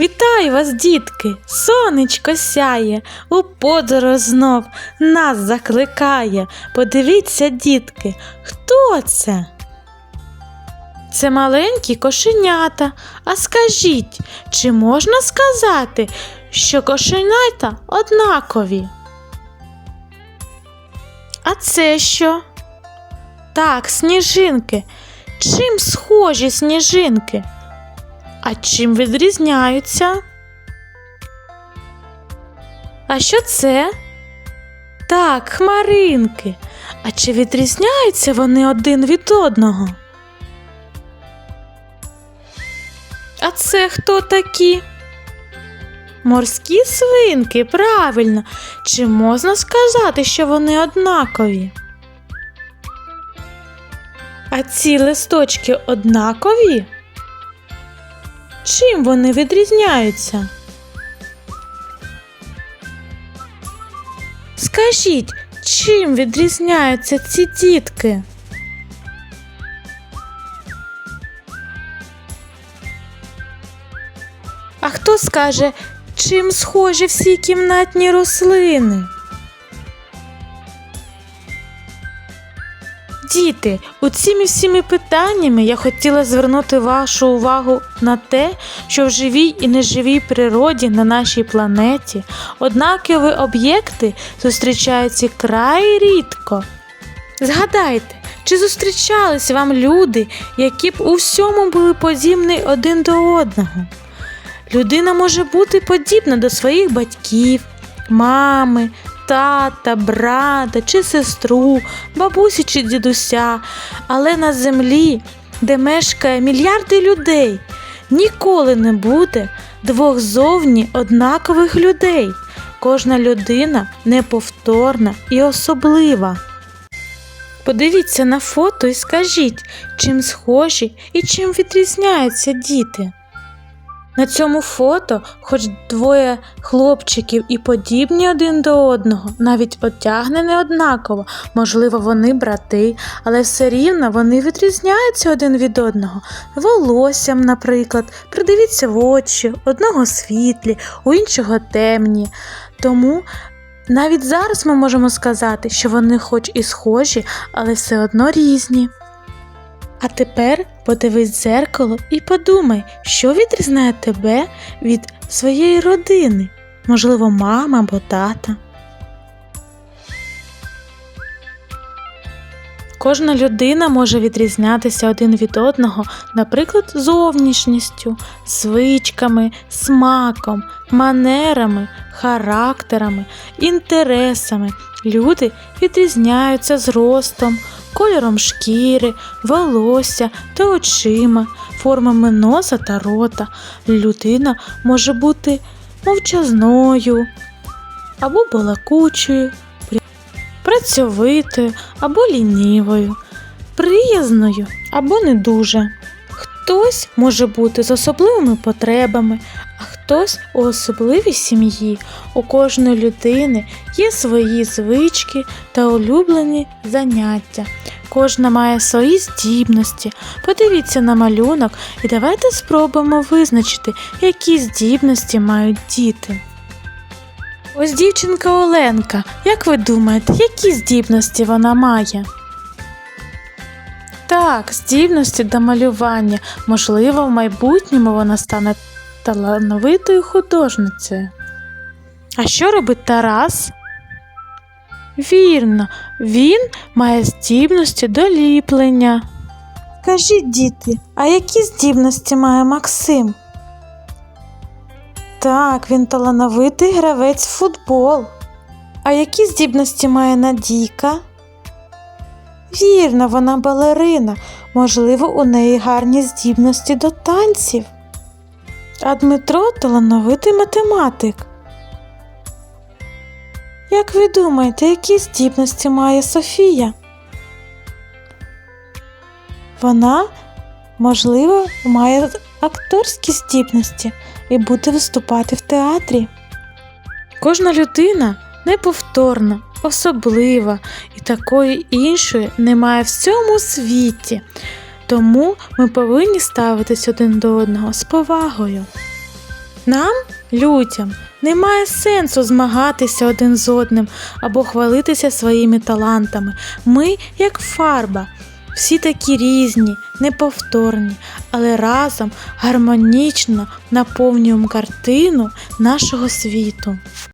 Вітаю вас, дітки! Сонечко сяє, у подорож знов нас закликає. Подивіться, дітки, хто це? Це маленькі кошенята. А скажіть, чи можна сказати, що кошенята однакові? А це що? Так, сніжинки. Чим схожі сніжинки? А чим відрізняються? А що це? Так, хмаринки. А чи відрізняються вони один від одного? А це хто такі? Морські свинки, правильно. Чи можна сказати, що вони однакові? А ці листочки однакові? Чим вони відрізняються? Скажіть, чим відрізняються ці дітки? А хто скаже, чим схожі всі кімнатні рослини? Діти, у цими всіми питаннями я хотіла звернути вашу увагу на те, що в живій і неживій природі на нашій планеті однакові об'єкти зустрічаються край рідко. Згадайте, чи зустрічались вам люди, які б у всьому були подібні один до одного? Людина може бути подібна до своїх батьків, мами, тата, брата чи сестру, бабусі чи дідуся, але на землі, де мешкає мільярди людей, ніколи не буде двох зовні однакових людей. Кожна людина неповторна і особлива. Подивіться на фото і скажіть, чим схожі і чим відрізняються діти. На цьому фото, хоч двоє хлопчиків і подібні один до одного, навіть одягнені однаково, можливо, вони брати, але все рівно вони відрізняються один від одного. Волоссям, наприклад, придивіться в очі, одного світлі, у іншого темні. Тому навіть зараз ми можемо сказати, що вони хоч і схожі, але все одно різні. А тепер подивись в дзеркало і подумай, що відрізняє тебе від своєї родини, можливо, мама або тата. Кожна людина може відрізнятися один від одного, наприклад, зовнішністю, звичками, смаком, манерами, характерами, інтересами. Люди відрізняються зростом, кольором шкіри, волосся та очима, формами носа та рота. Людина може бути мовчазною або балакучою, працьовитою або лінивою, приязною або не дуже. Хтось може бути з особливими потребами, а хтось у особливій сім'ї. У кожної людини є свої звички та улюблені заняття. Кожна має свої здібності. Подивіться на малюнок і давайте спробуємо визначити, які здібності мають діти. Ось дівчинка Оленка. Як ви думаєте, які здібності вона має? Так, здібності до малювання. Можливо, в майбутньому вона стане талановитою художницею. А що робить Тарас? Вірно, він має здібності до ліплення. Кажіть, діти, а які здібності має Максим? Так, він талановитий гравець в футбол. А які здібності має Надійка? Вірно, вона балерина. Можливо, у неї гарні здібності до танців. А Дмитро талановитий математик. Як ви думаєте, які здібності має Софія? Вона, можливо, має акторські здібності і буде виступати в театрі. Кожна людина неповторна, особлива і такої іншої немає в цьому світі. Тому ми повинні ставитись один до одного з повагою. Нам, людям, немає сенсу змагатися один з одним або хвалитися своїми талантами. Ми, як фарба, всі такі різні, неповторні, але разом гармонічно наповнюємо картину нашого світу.